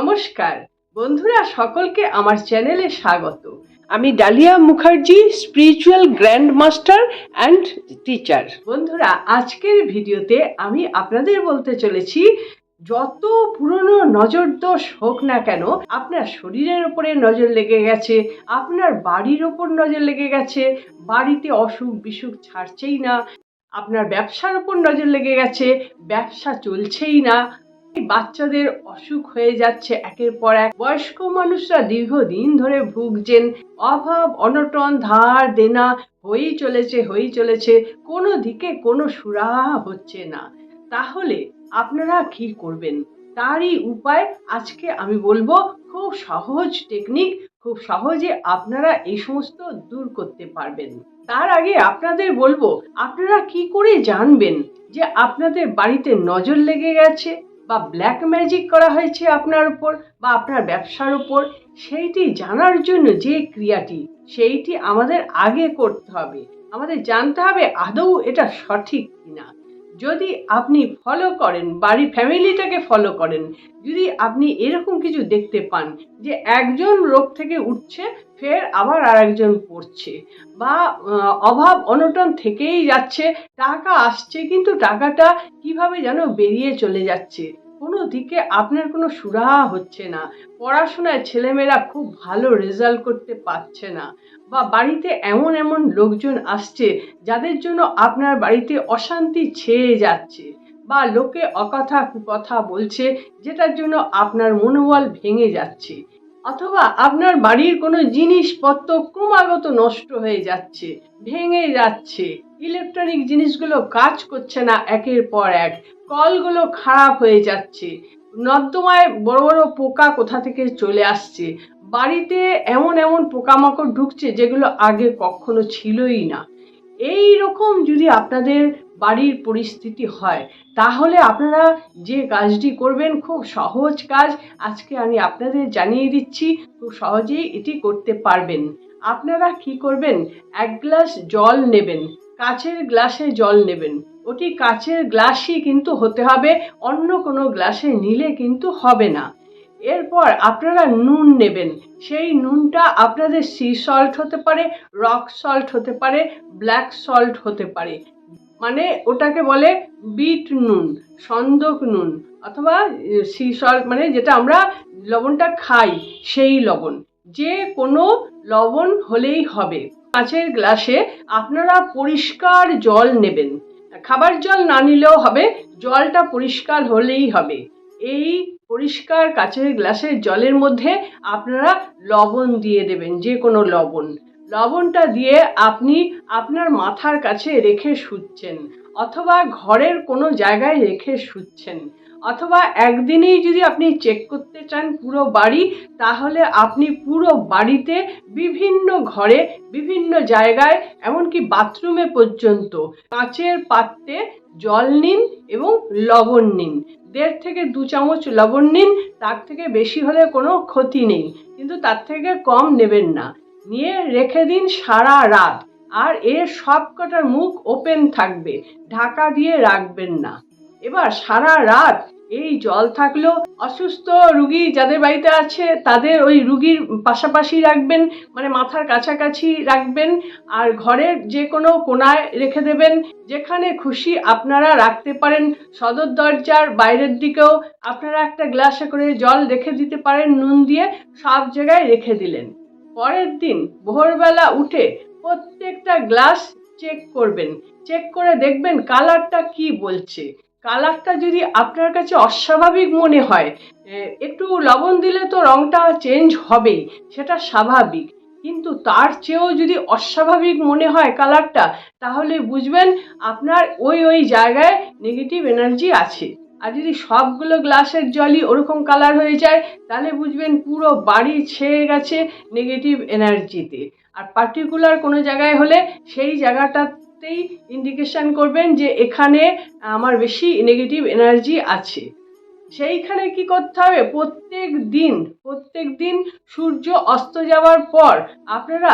নমস্কার। বন্ধুরা, সকলকে আমার চ্যানেলে স্বাগত। আমি Dalia Mukherjee spiritual grand master and teacher বন্ধুরা, আজকের ভিডিওতে আমি আপনাদের বলতে চলেছি, যত পুরনো নজর দোষ হোক না কেন, আপনার শরীরের ওপরে নজর লেগে গেছে, আপনার বাড়ির ওপর নজর লেগে গেছে, বাড়িতে অসুখ বিসুখ ছাড়ছেই না, আপনার ব্যবসার ওপর নজর লেগে গেছে, ব্যবসা চলছেই না বাচ্চাদের অসুখ হয়ে যাচ্ছে একের পর এক। বয়স্ক মানুষরা দীর্ঘদিন ধরে ভুগছেন। অভাব, অনটন, ধার, দেনা, হয়েই চলেছে হয়েই চলেছে। কোনো দিকে কোনো সুরাহা হচ্ছে না। তাহলে আপনারা কি করবেন? তারই উপায় আজকে আমি বলব, খুব সহজ টেকনিক খুব সহজে আপনারা এই সমস্ত দূর করতে পারবেন। তার আগে আপনাদের বলব, আপনারা কি করে জানবেন যে আপনাদের বাড়িতে নজর লেগে গেছে? বা ব্ল্যাক ম্যাজিক করা হয়েছে আপনার উপর বা আপনার ব্যবসার উপর, সেইটি জানার জন্য যে ক্রিয়াটি, সেইটি আমাদের আগে করতে হবে। আমাদের জানতে হবে আদৌ এটা সঠিক কিনা। যদি আপনি ফলো করেন বাড়ি ফ্যামিলিটাকে ফলো করেন, যদি আপনি এরকম কিছু দেখতে পান যে একজন রোগ থেকে উঠছে, ফের আবার আর একজন পড়ছে বা অভাব অনটন থেকেই যাচ্ছে, টাকা আসছে, কিন্তু টাকাটা কীভাবে যেন বেরিয়ে চলে যাচ্ছে? কোনো দিকে আপনার কোনো সুরাহা হচ্ছে না। পড়াশোনায় ছেলেমেয়েরা খুব ভালো রেজাল্ট করতে পারছে না বা বাড়িতে এমন এমন লোকজন আসছে যাদের জন্য আপনার বাড়িতে অশান্তি ছেয়ে যাচ্ছে বা লোকে অকথা কুকথা বলছে যেটার জন্য আপনার মনোবল ভেঙে যাচ্ছে। অথবা আপনার বাড়ির কোনো জিনিসপত্র ক্রমাগত নষ্ট হয়ে যাচ্ছে, ভেঙে যাচ্ছে। ইলেকট্রনিক জিনিসগুলো কাজ করছে না একের পর এক। কলগুলো খারাপ হয়ে যাচ্ছে। নর্দমায় বড় বড় পোকা কোথা থেকে চলে আসছে? বাড়িতে এমন এমন পোকামাকড় ঢুকছে যেগুলো আগে কখনো ছিলই না। এই রকম যদি আপনাদের বাড়ির পরিস্থিতি হয়, তাহলে আপনারা যে কাজটি করবেন খুব সহজ কাজ। আজকে আমি আপনাদের জানিয়ে দিচ্ছি, খুব সহজেই এটি করতে পারবেন। আপনারা কি করবেন? এক গ্লাস জল নেবেন, কাচের গ্লাসে জল নেবেন। ওটি কাচের গ্লাসই কিন্তু হতে হবে, অন্য কোনো গ্লাসে নিলে কিন্তু হবে না। এরপর আপনারা নুন নেবেন। সেই নুনটা আপনাদের সি সল্ট হতে পারে, রক সল্ট হতে পারে, ব্ল্যাক সল্ট হতে পারে। মানে ওটাকে বলে বিট নুন, সন্দক নুন অথবা সি সল্ট মানে যেটা আমরা লবণটা খাই, সেই লবণ। যে কোনো লবণ হলেই হবে। কাঁচের গ্লাসে আপনারা পরিষ্কার জল নেবেন। খাবার জল না নিলেও হবে, জলটা পরিষ্কার হলেই হবে। এই পরিষ্কার কাচের গ্লাসের জলের মধ্যে আপনারা লবণ দিয়ে দেবেন, যে কোনো লবণ। লবণটা দিয়ে আপনি আপনার মাথার কাছে রেখে শুচ্ছেন, অথবা ঘরের কোনো জায়গায় রেখে শুচ্ছেন। অথবা একদিনেই যদি আপনি চেক করতে চান পুরো বাড়ি, তাহলে আপনি পুরো বাড়িতে বিভিন্ন ঘরে, বিভিন্ন জায়গায়, এমনকি বাথরুমে পর্যন্ত কাঁচের পাত্রে জল নিন এবং লবণ নিন। দেড় থেকে দু চামচ লবণ নিন, তার থেকে বেশি হলে কোনো ক্ষতি নেই, কিন্তু তার থেকে কম নেবেন না। নিয়ে রেখে দিন সারা রাত, আর এর সব কটার মুখ ওপেন থাকবে, ঢাকা দিয়ে রাখবেন না। এবার সারা রাত এই জল থাকলেও অসুস্থ রুগী যাদের বাড়িতে আছে, তাদের ওই রুগীর পাশাপাশি রাখবেন মানে মাথার কাছাকাছি রাখবেন আর ঘরের যে কোনো কোনায় রেখে দেবেন। যেখানে খুশি আপনারা রাখতে পারেন। সদর দরজার বাইরের দিকেও আপনারা একটা গ্লাসে করে জল রেখে দিতে পারেন, নুন দিয়ে সব জায়গায় রেখে দিলেন। পরের দিন ভোরবেলা উঠে প্রত্যেকটা গ্লাস চেক করবেন। চেক করে দেখবেন কালারটা কি বলছে। কালারটা যদি আপনার কাছে অস্বাভাবিক মনে হয় একটু লবণ দিলে তো রংটা চেঞ্জ হবেই, সেটা স্বাভাবিক। কিন্তু তার চেয়েও যদি অস্বাভাবিক মনে হয় কালারটা, তাহলে বুঝবেন আপনার ওই ওই জায়গায় নেগেটিভ এনার্জি আছে। আর যদি সবগুলো গ্লাসের জলই ওরকম কালার হয়ে যায়, তাহলে বুঝবেন পুরো বাড়ি ছেয়ে গেছে নেগেটিভ এনার্জিতে আর পার্টিকুলার কোনো জায়গায় হলে সেই জায়গাটাতেই ইন্ডিকেশন করবেন যে এখানে আমার বেশি নেগেটিভ এনার্জি আছে। সেইখানে কি করতে হবে? প্রত্যেক দিন প্রত্যেক দিন সূর্য অস্ত যাওয়ার পর আপনারা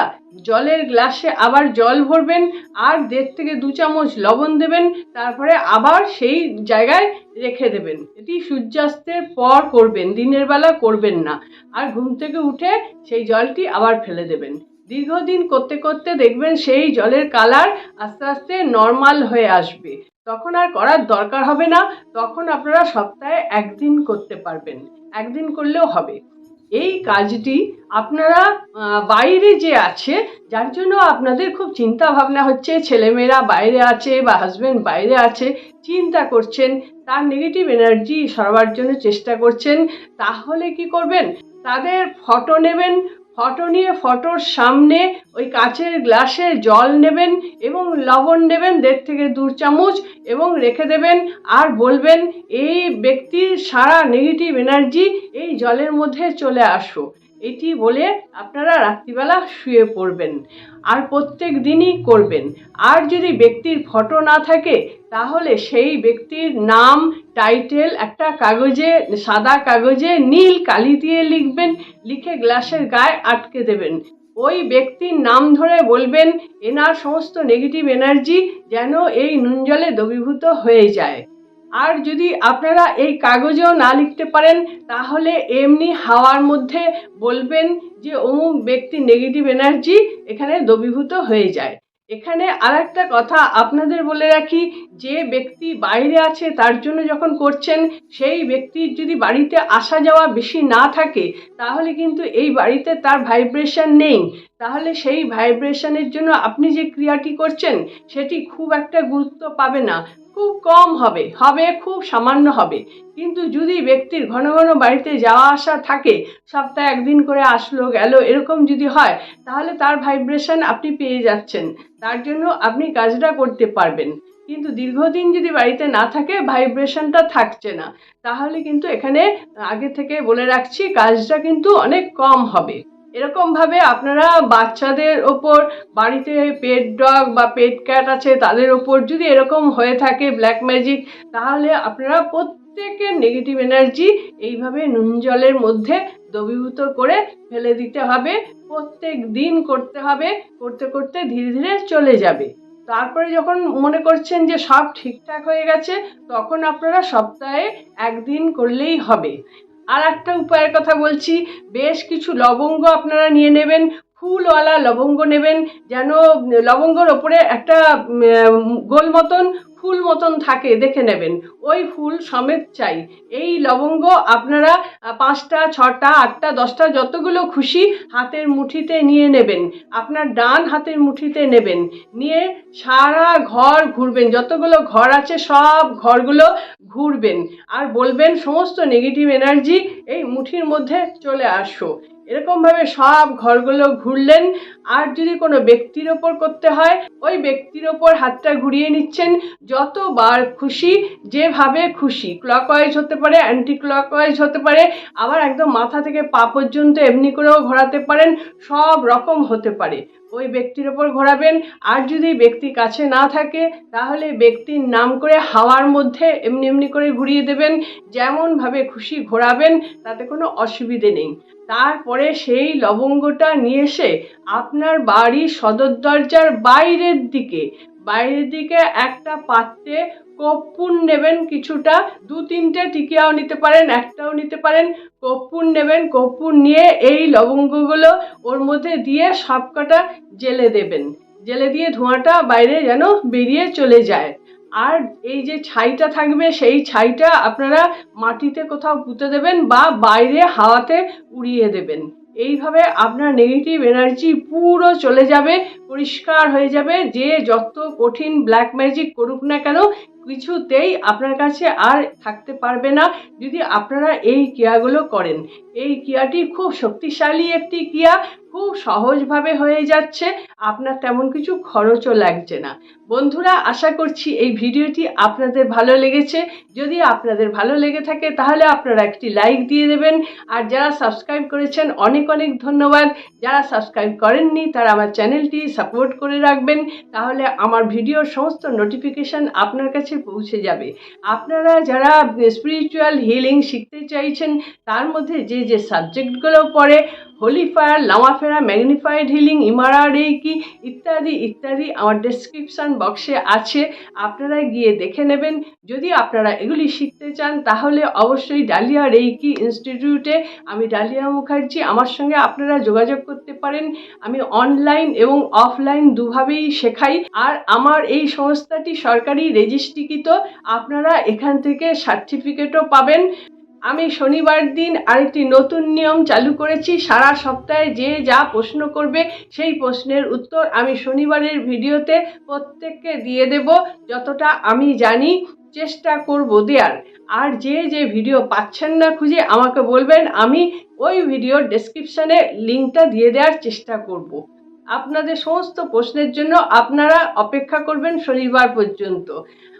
জলের গ্লাসে আবার জল ভরবেন, আর দেড় থেকে দু চামচ লবণ দেবেন, তারপরে আবার সেই জায়গায় রেখে দেবেন। এটি সূর্যাস্তের পর করবেন, দিনের বেলা করবেন না। আর ঘুম থেকে উঠে সেই জলটি আবার ফেলে দেবেন। দীর্ঘদিন করতে করতে দেখবেন সেই জলের কালার আস্তে আস্তে নর্মাল হয়ে আসবে। তখন আর করার দরকার হবে না। তখন আপনারা সপ্তাহে একদিন করতে পারবেন। একদিন করলেও হবে। এই কাজটি আপনারা বাইরে যে আছে, যার জন্য আপনাদের খুব চিন্তা ভাবনা হচ্ছে, ছেলেমেয়েরা বাইরে আছে বা হাজব্যান্ড বাইরে আছে, চিন্তা করছেন, তার নেগেটিভ এনার্জি সরবার জন্য চেষ্টা করছেন, তাহলে কি করবেন? তাদের ফটো নেবেন ফটো নিয়ে, ফটোর সামনে ওই কাচের গ্লাসে জল নেবেন এবং লবণ নেবেন দেড় থেকে দু চামচ এবং রেখে দেবেন আর বলবেন, এই ব্যক্তির সারা নেগেটিভ এনার্জি এই জলের মধ্যে চলে আসো। এটি বলে আপনারা রাত্রিবেলা শুয়ে পড়বেন আর প্রত্যেক দিনই করবেন। আর যদি ব্যক্তির ফটো না থাকে, তাহলে সেই ব্যক্তির নাম টাইটেল একটা কাগজে, সাদা কাগজে নীল কালি দিয়ে লিখবেন, লিখে গ্লাসের গায়ে আটকে দেবেন। ওই ব্যক্তির নাম ধরে বলবেন, এনার সমস্ত নেগেটিভ এনার্জি যেন এই নুন জলে দ্রবীভূত হয়ে যায়। আর যদি আপনারা এই কাগজেও না লিখতে পারেন, তাহলে এমনি হাওয়ার মধ্যে বলবেন যে, অমুক ব্যক্তির নেগেটিভ এনার্জি এখানে দ্রবীভূত হয়ে যায়। এখানে আর একটা কথা আপনাদের বলে রাখি, যে ব্যক্তি বাইরে আছে তার জন্য যখন করছেন, সেই ব্যক্তির যদি বাড়িতে আসা যাওয়া বেশি না থাকে, তাহলে কিন্তু এই বাড়িতে তার ভাইব্রেশন নেই। তাহলে সেই ভাইব্রেশনের জন্য আপনি যে ক্রিয়াটি করছেন, সেটি খুব একটা গুরুত্ব পাবে না। খুব কম হবে হবে খুব সামান্য হবে। কিন্তু যদি ব্যক্তির ঘন ঘন বাড়িতে যাওয়া আসা থাকে, সপ্তাহে একদিন করে আসলো, গেল, এরকম যদি হয়, তাহলে তার ভাইব্রেশন আপনি পেয়ে যাচ্ছেন। তার জন্য আপনি কাজটা করতে পারবেন। কিন্তু দীর্ঘদিন যদি বাড়িতে না থাকে ভাইব্রেশনটা থাকছে না। তাহলে কিন্তু এখানে আগে থেকে বলে রাখছি, কাজটা কিন্তু অনেক কম হবে। এরকমভাবে আপনারা বাচ্চাদের ওপর, বাড়িতে পেট ডগ বা পেট ক্যাট আছে তাদের ওপর যদি এরকম হয়ে থাকে ব্ল্যাক ম্যাজিক তাহলে আপনারা প্রত্যেকের নেগেটিভ এনার্জি এইভাবে নুন জলের মধ্যে দ্রবীভূত করে ফেলে দিতে হবে। প্রত্যেক দিন করতে হবে, করতে করতে ধীরে ধীরে চলে যাবে। তারপরে যখন মনে করছেন যে সব ঠিকঠাক হয়ে গেছে, তখন আপনারা সপ্তাহে একদিন করলেই হবে। আর একটা উপায়ের কথা বলছি, বেশ কিছু লবঙ্গ আপনারা নিয়ে নেবেন, ফুলওয়ালা লবঙ্গ নেবেন, যেন লবঙ্গর ওপরে একটা গোল মতন ফুল মতন থাকে, দেখে নেবেন। ওই ফুল সমেত চাই। এই লবঙ্গ আপনারা পাঁচটা, ছটা, আটটা, দশটা, যতগুলো খুশি হাতের মুঠিতে নিয়ে নেবেন। আপনার ডান হাতের মুঠিতে নেবেন। নিয়ে সারা ঘর ঘুরবেন। যতগুলো ঘর আছে, সব ঘরগুলো ঘুরবেন। আর বলবেন, সমস্ত নেগেটিভ এনার্জি এই মুঠির মধ্যে চলে আসো। এরকমভাবে সব ঘরগুলো ঘুরলেন। আর যদি কোনো ব্যক্তির ওপর করতে হয়, ওই ব্যক্তির ওপর হাতটা ঘুরিয়ে নিচ্ছেন। যতবার খুশি, যেভাবে খুশি। ক্লকওয়াইজ হতে পারে অ্যান্টি ক্লকওয়াইজ হতে পারে। আবার একদম মাথা থেকে পা পর্যন্ত এমনি করেও ঘোরাতে পারেন। সব রকম হতে পারে। ওই ব্যক্তির ওপর ঘোরাবেন। আর যদি ব্যক্তি কাছে না থাকে, তাহলে ব্যক্তির নাম করে হাওয়ার মধ্যে এমনি এমনি করে ঘুরিয়ে দেবেন। যেমনভাবে খুশি ঘোরাবেন, তাতে কোনো অসুবিধে নেই। তারপরে সেই লবঙ্গটা নিয়ে এসে আপনার বাড়ির সদর দরজার বাইরের দিকে বাইরের দিকে একটা পাত্রে কর্পূর নেবেন কিছুটা, দু তিনটে টিকিয়াও নিতে পারেন, একটাও নিতে পারেন কর্পূর নেবেন কর্পূর নিয়ে এই লবঙ্গগুলো ওর মধ্যে দিয়ে সবকটা জেলে দেবেন। জেলে দিয়ে ধোঁয়াটা বাইরে যেন বেরিয়ে চলে যায়। আর এই যে ছাইটা থাকবে, সেই ছাইটা আপনারা মাটিতে কোথাও পুঁতে দেবেন বা বাইরে হাওয়াতে উড়িয়ে দেবেন। এইভাবে আপনার নেগেটিভ এনার্জি পুরো চলে যাবে, পরিষ্কার হয়ে যাবে, যে যত কঠিন ব্ল্যাক ম্যাজিক করুক না কেন, কিছুতেই আপনার কাছে আর থাকতে পারবে না। যদি আপনারা এই ক্রিয়াগুলো করেন, এই ক্রিয়াটি খুব শক্তিশালী একটি ক্রিয়া খুব সহজভাবে হয়ে যাচ্ছে, আপনার তেমন কিছু খরচও লাগছে না। বন্ধুরা, আশা করছি এই ভিডিওটি আপনাদের ভালো লেগেছে। যদি আপনাদের ভালো লেগে থাকে, তাহলে আপনারা একটি লাইক দিয়ে দেবেন। আর যারা সাবস্ক্রাইব করেছেন, অনেক অনেক ধন্যবাদ। যারা সাবস্ক্রাইব করেননি, তারা আমার চ্যানেলটি সাপোর্ট করে রাখবেন। তাহলে আমার ভিডিওর সমস্ত নোটিফিকেশান আপনার কাছে পৌঁছে যাবে। আপনারা যারা স্পিরিচুয়াল হিলিং শিখতে চাইছেন, তার মধ্যে যে যে সাবজেক্টগুলো পড়ে হোলি ফায়ার লামাফেরা ম্যাগনিফাইড হিলিং ইমারা রেইকি ইত্যাদি ইত্যাদি আমার ডেসক্রিপশান বক্সে আছে। আপনারা গিয়ে দেখে নেবেন। যদি আপনারা এগুলি শিখতে চান, তাহলে অবশ্যই ডালিয়া রেইকি ইনস্টিটিউটে আমি ডালিয়া মুখার্জি আমার সঙ্গে আপনারা যোগাযোগ করতে পারেন। আমি অনলাইন এবং অফলাইন দুভাবেই শেখাই। আর আমার এই সংস্থাটি সরকারি রেজিস্ট্রিকৃত আপনারা এখান থেকে সার্টিফিকেটও পাবেন। আমি শনিবার দিন আরেকটি নতুন নিয়ম চালু করেছি। সারা সপ্তাহে যে যা প্রশ্ন করবে সেই প্রশ্নের উত্তর আমি শনিবারের ভিডিওতে প্রত্যেককে দিয়ে দেব। যতটা আমি জানি চেষ্টা করব দেওয়ার আর যে যে ভিডিও পাচ্ছেন না খুঁজে আমাকে বলবেন, আমি ওই ভিডিওর ডেসক্রিপশানে লিঙ্কটা দিয়ে দেওয়ার চেষ্টা করব। আপনাদের সমস্ত প্রশ্নের জন্য আপনারা অপেক্ষা করবেন শনিবার পর্যন্ত।